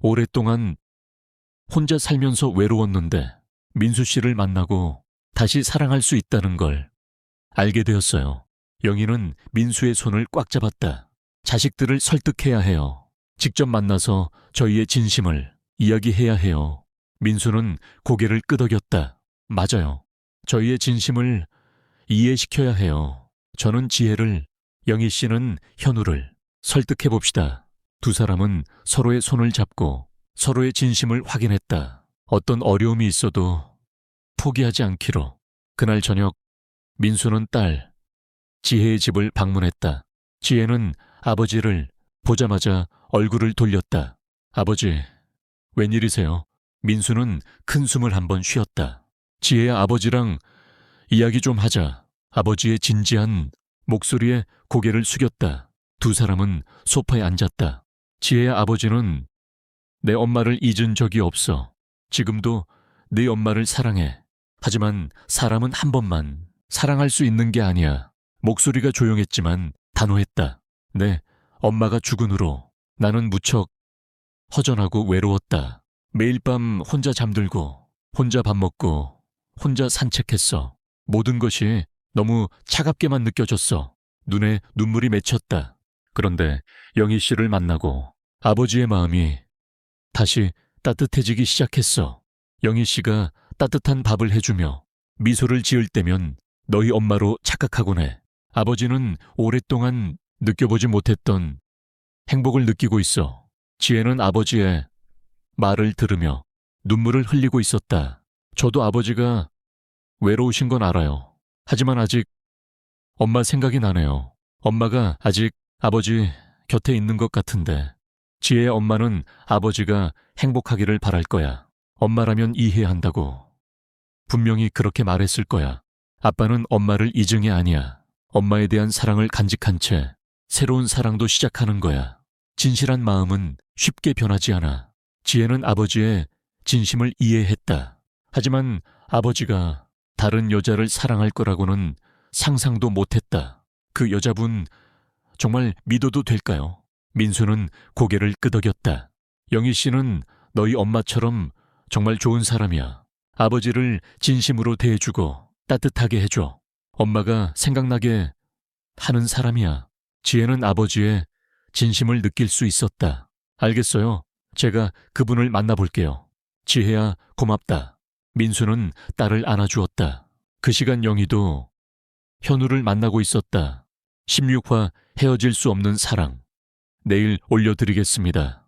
오랫동안 혼자 살면서 외로웠는데 민수 씨를 만나고 다시 사랑할 수 있다는 걸 알게 되었어요. 영희는 민수의 손을 꽉 잡았다. 자식들을 설득해야 해요. 직접 만나서 저희의 진심을 이야기해야 해요. 민수는 고개를 끄덕였다. 맞아요. 저희의 진심을 이해시켜야 해요. 저는 지혜를, 영희 씨는 현우를 설득해 봅시다. 두 사람은 서로의 손을 잡고 서로의 진심을 확인했다. 어떤 어려움이 있어도 포기하지 않기로. 그날 저녁 민수는 딸 지혜의 집을 방문했다. 지혜는 아버지를 보자마자 얼굴을 돌렸다. 아버지, 웬일이세요? 민수는 큰 숨을 한번 쉬었다. 지혜의 아버지랑 이야기 좀 하자. 아버지의 진지한 목소리에 고개를 숙였다. 두 사람은 소파에 앉았다. 지혜의 아버지는 내 엄마를 잊은 적이 없어. 지금도 네 엄마를 사랑해. 하지만 사람은 한 번만 사랑할 수 있는 게 아니야. 목소리가 조용했지만 단호했다. 네, 엄마가 죽은 후로 나는 무척 허전하고 외로웠다. 매일 밤 혼자 잠들고, 혼자 밥 먹고, 혼자 산책했어. 모든 것이 너무 차갑게만 느껴졌어. 눈에 눈물이 맺혔다. 그런데 영희 씨를 만나고 아버지의 마음이 다시 따뜻해지기 시작했어. 영희 씨가 따뜻한 밥을 해주며 미소를 지을 때면 너희 엄마로 착각하곤 해. 아버지는 오랫동안 느껴보지 못했던 행복을 느끼고 있어. 지혜는 아버지의 말을 들으며 눈물을 흘리고 있었다. 저도 아버지가 외로우신 건 알아요. 하지만 아직 엄마 생각이 나네요. 엄마가 아직 아버지 곁에 있는 것 같은데. 지혜의 엄마는 아버지가 행복하기를 바랄 거야. 엄마라면 이해한다고. 분명히 그렇게 말했을 거야. 아빠는 엄마를 잊은 게 아니야. 엄마에 대한 사랑을 간직한 채 새로운 사랑도 시작하는 거야. 진실한 마음은 쉽게 변하지 않아. 지혜는 아버지의 진심을 이해했다. 하지만 아버지가 다른 여자를 사랑할 거라고는 상상도 못했다. 그 여자분 정말 믿어도 될까요? 민수는 고개를 끄덕였다. 영희 씨는 너희 엄마처럼 정말 좋은 사람이야. 아버지를 진심으로 대해주고 따뜻하게 해줘. 엄마가 생각나게 하는 사람이야. 지혜는 아버지의 진심을 느낄 수 있었다. 알겠어요. 제가 그분을 만나볼게요. 지혜야, 고맙다. 민수는 딸을 안아주었다. 그 시간 영희도 현우를 만나고 있었다. 16화 헤어질 수 없는 사랑. 내일 올려드리겠습니다.